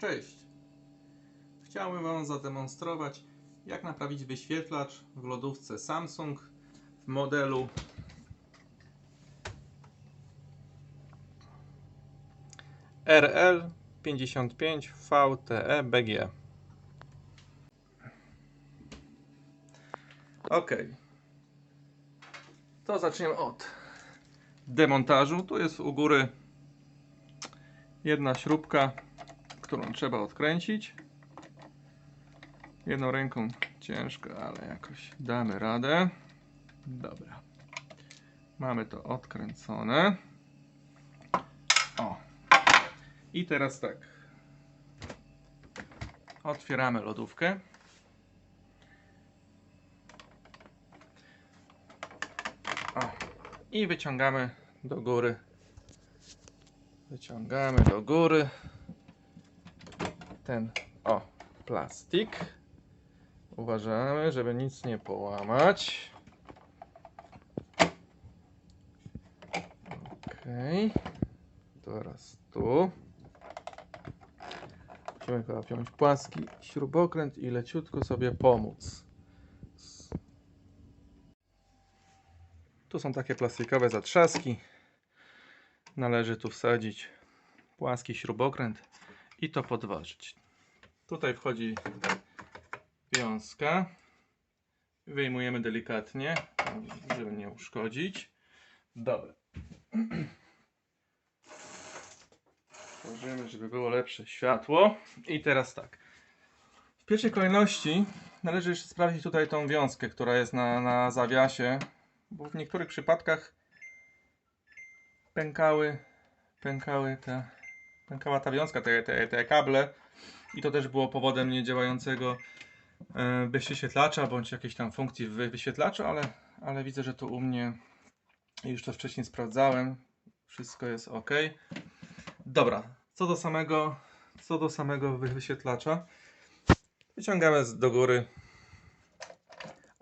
Cześć! Chciałbym Wam zademonstrować, jak naprawić wyświetlacz w lodówce Samsung w modelu RL55 VTE BG. Ok. To zaczniemy od demontażu. Tu jest u góry jedna śrubka, którą trzeba odkręcić. Jedną ręką ciężko, ale jakoś damy radę. Dobra. Mamy to odkręcone. O. I teraz tak. Otwieramy lodówkę. O. I wyciągamy do góry Wyciągamy do góry ten o plastik. Uważamy, żeby nic nie połamać. Ok. Teraz tu. Musimy chyba wziąć płaski śrubokręt i leciutko sobie pomóc. Tu są takie plastikowe zatrzaski. Należy tu wsadzić płaski śrubokręt i to podważyć. Tutaj wchodzi wiązka. Wyjmujemy delikatnie, żeby nie uszkodzić. Dobra. Tworzymy, żeby było lepsze światło. I teraz tak. W pierwszej kolejności należy jeszcze sprawdzić tutaj tą wiązkę, która jest na, na zawiasie, bo w niektórych przypadkach pękały, pękały te, pękała ta wiązka, te, te, te kable i to też było powodem niedziałającego e, wyświetlacza bądź jakiejś tam funkcji w wyświetlaczu, ale, ale widzę, że tu u mnie już to wcześniej sprawdzałem, wszystko jest ok. Dobra, co do samego, co do samego wy- wyświetlacza, wyciągamy do góry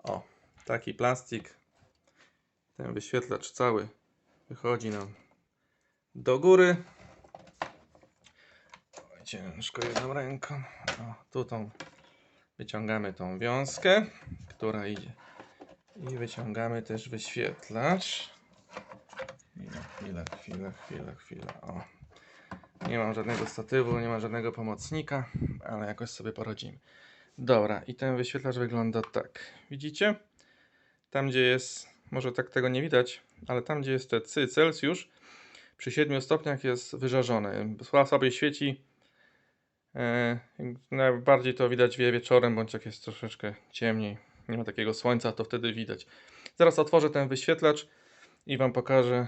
o, taki plastik, ten wyświetlacz cały wychodzi nam do góry. Ciężko jedną ręką. O, tu tą wyciągamy tą wiązkę, która idzie. I wyciągamy też wyświetlacz. Chwila, chwila, chwila, chwila, chwila. O. Nie mam żadnego statywu, nie ma żadnego pomocnika, ale jakoś sobie poradzimy. Dobra, i ten wyświetlacz wygląda tak. Widzicie? Tam, gdzie jest, może tak tego nie widać, ale tam, gdzie jest te cy Celsjusz, przy 7 stopniach jest wyżarzony. Sła- Słabiej świeci. E, najbardziej to widać wie wieczorem, bądź jak jest troszeczkę ciemniej, nie ma takiego słońca, to wtedy widać. Zaraz otworzę ten wyświetlacz i Wam pokażę,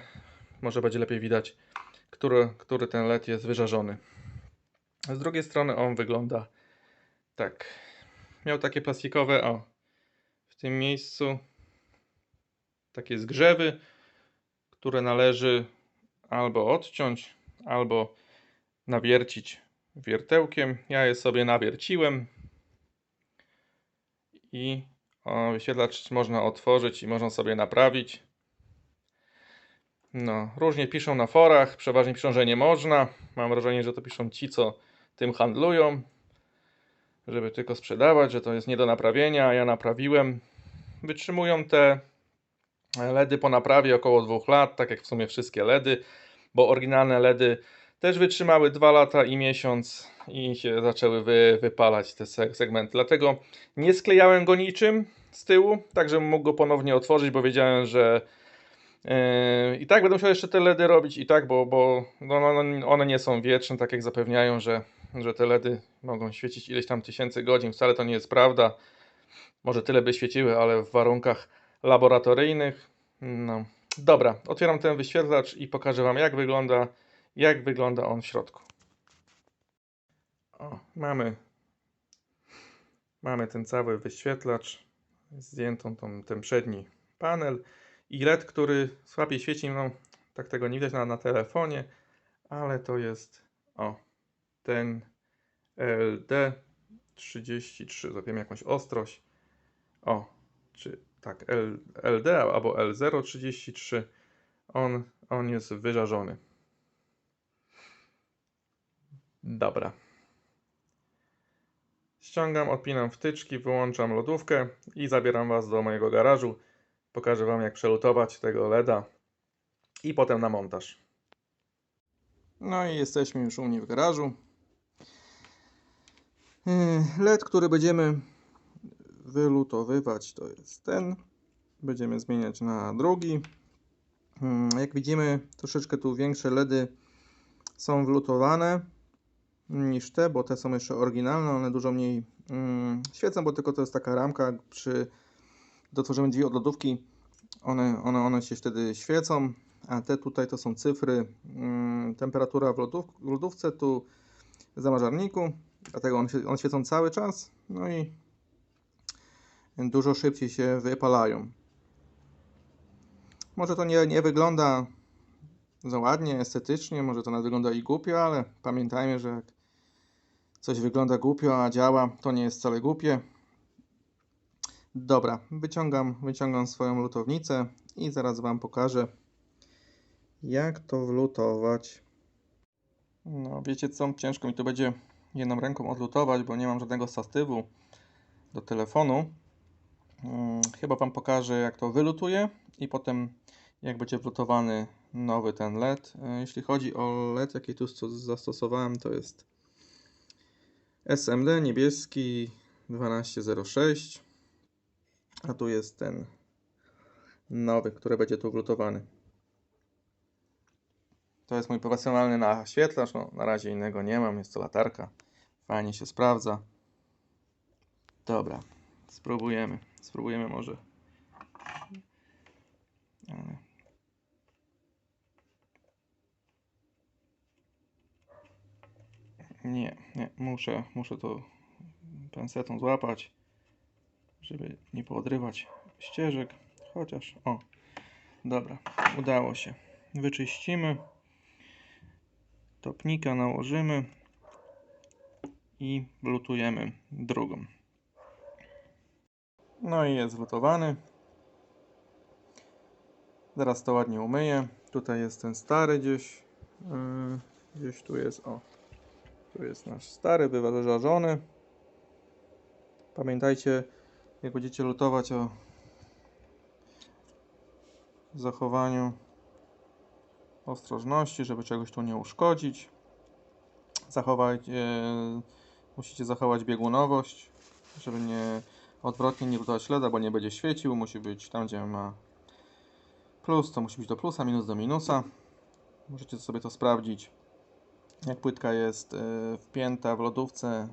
może będzie lepiej widać, który, który ten LED jest wyżarzony. Z drugiej strony on wygląda tak. Miał takie plastikowe, o, w tym miejscu takie zgrzewy, które należy albo odciąć, albo nawiercić wiertełkiem. Ja je sobie nawierciłem i o, wyświetlacz można otworzyć i można sobie naprawić. No, różnie piszą na forach, przeważnie piszą, że nie można. Mam wrażenie, że to piszą ci, co tym handlują, żeby tylko sprzedawać, że to jest nie do naprawienia, ja naprawiłem. Wytrzymują te LEDy po naprawie około 2 lat, tak jak w sumie wszystkie LEDy, bo oryginalne LEDy też wytrzymały 2 lata i miesiąc i się zaczęły wy, wypalać te se- segmenty. Dlatego nie sklejałem go niczym z tyłu, tak żebym mógł go ponownie otworzyć, bo wiedziałem, że yy, i tak będę musiał jeszcze te LEDy robić i tak, bo, bo no, no, no, one nie są wieczne, tak jak zapewniają, że, że te LEDy mogą świecić ileś tam tysięcy godzin. Wcale to nie jest prawda. Może tyle by świeciły, ale w warunkach laboratoryjnych. No. Dobra, otwieram ten wyświetlacz i pokażę Wam, jak wygląda, jak wygląda on w środku. O, mamy, mamy ten cały wyświetlacz, zdjętą tą, ten przedni panel i LED, który słabiej świeci, no tak tego nie widać na, na telefonie, ale to jest, o, ten LD33, zrobimy jakąś ostrość, o, czy tak, L, LD albo L033, on, on jest wyżarzony. Dobra. Ściągam, odpinam wtyczki, wyłączam lodówkę i zabieram Was do mojego garażu. Pokażę Wam jak przelutować tego LEDa i potem na montaż. No i jesteśmy już u mnie w garażu. Yy, LED, który będziemy wylutowywać to jest ten. Będziemy zmieniać na drugi. Mm, Jak widzimy, troszeczkę tu większe LEDy są wlutowane niż te, bo te są jeszcze oryginalne, one dużo mniej mm, świecą, bo tylko to jest taka ramka, przy dotworzymy drzwi od lodówki, one, one, one się wtedy świecą, a te tutaj to są cyfry, mm, temperatura w, lodów, w lodówce, tu w zamrażarniku, dlatego one, one świecą cały czas, no i dużo szybciej się wypalają. Może to nie, nie wygląda za ładnie, estetycznie, może to nawet wygląda i głupio, ale pamiętajmy, że jak coś wygląda głupio, a działa, to nie jest wcale głupie. Dobra, wyciągam, wyciągam swoją lutownicę i zaraz Wam pokażę, jak to wlutować. No, wiecie co, ciężko mi to będzie jedną ręką odlutować, bo nie mam żadnego statywu do telefonu. Hmm, chyba Wam pokażę, jak to wylutuję i potem jak będzie wlutowany nowy ten LED. E, Jeśli chodzi o LED, jaki tu sto- zastosowałem, to jest SMD niebieski 1206, a tu jest ten nowy, który będzie tu wlutowany. To jest mój profesjonalny naświetlacz, no na razie innego nie mam, jest to latarka, fajnie się sprawdza. Dobra, spróbujemy, spróbujemy może. Nie, nie, muszę, muszę to pensetą złapać, żeby nie poodrywać ścieżek. Chociaż, o, dobra, udało się. Wyczyścimy, topnika nałożymy i lutujemy drugą. No i jest zlutowany. Zaraz to ładnie umyję. Tutaj jest ten stary gdzieś. Yy, gdzieś tu jest, o. Tu jest nasz stary, wyważony. Pamiętajcie, jak będziecie lutować o zachowaniu ostrożności, żeby czegoś tu nie uszkodzić. Zachować, e, musicie zachować biegunowość, żeby nie odwrotnie nie lutować LEDa, bo nie będzie świecił. Musi być tam, gdzie ma plus, to musi być do plusa, minus do minusa. Możecie sobie to sprawdzić jak płytka jest e, wpięta w lodówce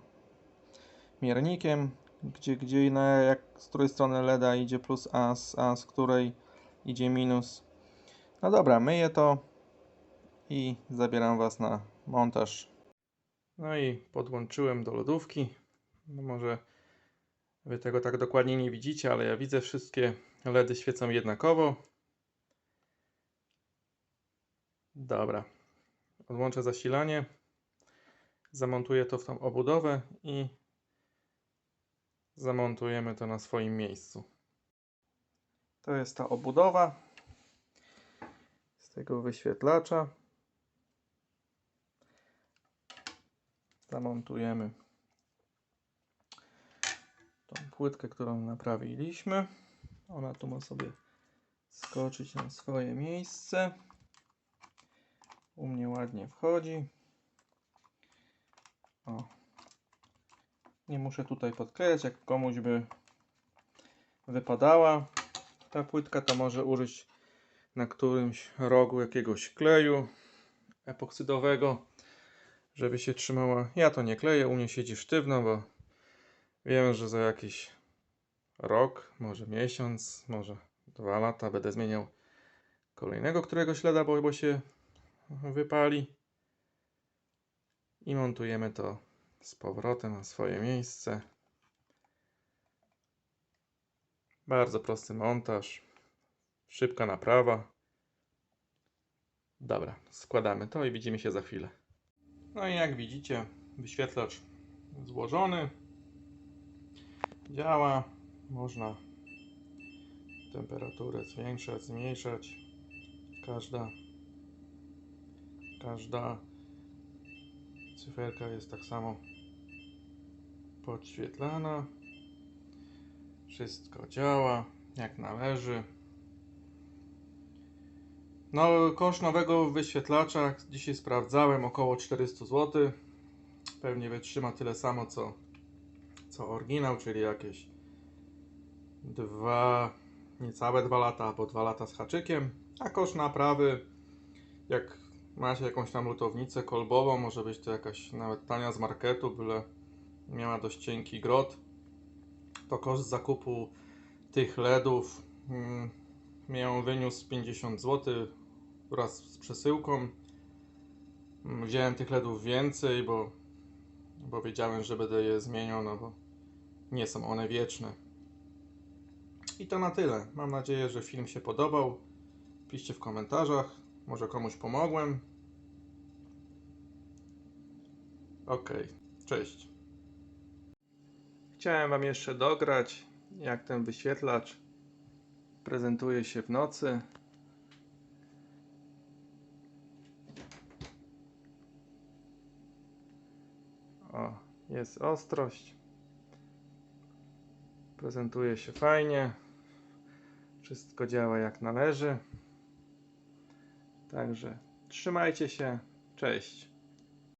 miernikiem, gdzie, gdzie na jak, z której strony LEDa idzie plus A, z, a z której idzie minus. No dobra, myję to i zabieram Was na montaż. No i podłączyłem do lodówki. No może Wy tego tak dokładnie nie widzicie, ale ja widzę wszystkie LEDy świecą jednakowo. Dobra, odłączę zasilanie, zamontuję to w tą obudowę i zamontujemy to na swoim miejscu. To jest ta obudowa z tego wyświetlacza. Zamontujemy tą płytkę, którą naprawiliśmy. Ona tu ma sobie skoczyć na swoje miejsce. U mnie ładnie wchodzi. O. Nie muszę tutaj podklejać, jak komuś by wypadała ta płytka, to może użyć na którymś rogu jakiegoś kleju epoksydowego, żeby się trzymała. Ja to nie kleję, u mnie siedzi sztywno, bo wiem, że za jakiś rok, może miesiąc, może dwa lata będę zmieniał kolejnego któregoś LEDa, bo, bo się wypali i montujemy to z powrotem na swoje miejsce. Bardzo prosty montaż, szybka naprawa. Dobra, składamy to i widzimy się za chwilę. No i jak widzicie, wyświetlacz złożony. Działa, można temperaturę zwiększać, zmniejszać. Każda każda cyferka jest tak samo podświetlana. Wszystko działa jak należy. No, koszt nowego wyświetlacza dzisiaj sprawdzałem około 400 zł. Pewnie wytrzyma tyle samo co, co oryginał, czyli jakieś dwa, niecałe dwa lata albo dwa lata z haczykiem. A koszt naprawy, jak macie jakąś tam lutownicę kolbową, może być to jakaś nawet tania z marketu, byle miała dość cienki grot, to koszt zakupu tych LEDów mm, miał wyniósł 50 zł wraz z przesyłką. Mm, Wziąłem tych LEDów więcej, bo, bo wiedziałem, że będę je zmieniał, no bo nie są one wieczne. I to na tyle. Mam nadzieję, że film się podobał. Piszcie w komentarzach. Może komuś pomogłem. Ok, cześć. Chciałem Wam jeszcze dograć, jak ten wyświetlacz prezentuje się w nocy. O, jest ostrość. Prezentuje się fajnie. Wszystko działa jak należy. Także trzymajcie się. Cześć.